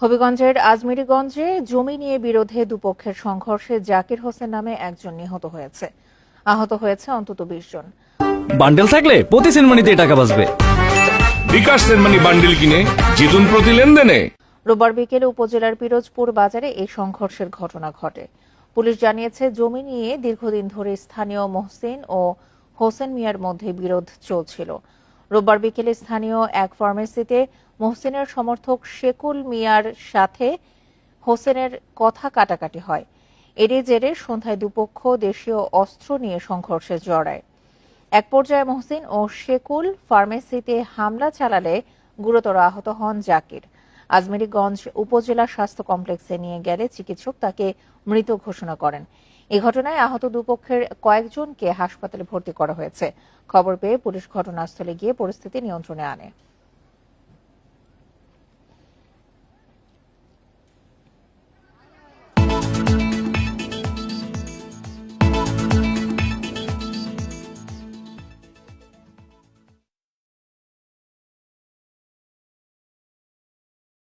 হবিগঞ্জের আজমিরিগঞ্জে জমি নিয়ে বিরোধে দুপক্ষের সংঘর্ষে জাকির হোসেন নামে একজন নিহত হয়েছে। আহত হয়েছে অন্তত বিশ জন। বান্ডেল থাকলে প্রতি সেনমানিতে টাকা বাঁচবে। বিকাশ সেনমানি বান্ডিল কিনে জিতুন প্রতি লেনদেনে। রোববার বিকেলে উপজেলার পিরোজপুর বাজারে এই সংঘর্ষের ঘটনা ঘটে। পুলিশ জানিয়েছে জমি নিয়ে দীর্ঘদিন ধরে স্থানীয় মহসিন ও হোসেন মিয়ার মধ্যে বিরোধ চলছিল। রোববার বিকেলে স্থানীয় এক ফার্মেসিতে মহসিনের সমর্থক শেকুল মিয়ার সাথে হোসেনের কথা কাটাকাটি হয়। এরই জেরে সন্ধ্যায় দুপক্ষ দেশীয় অস্ত্র নিয়ে সংঘর্ষে জড়ায়। এক পর্যায়ে মহসিন ও শেকুল ফার্মেসিতে হামলা চালালে গুরুতর আহত হন জাকির। আজমেরীগঞ্জ উপজেলা স্বাস্থ্য কমপ্লেক্সে নিয়ে গেলে চিকিৎসক তাকে মৃত ঘোষণা করেন। এই ঘটনায় আহত দুপক্ষের কয়েকজনকে হাসপাতালে ভর্তি করা হয়েছে। খবর পেয়ে পুলিশ ঘটনাস্থলে গিয়ে পরিস্থিতি নিয়ন্ত্রণে আনে।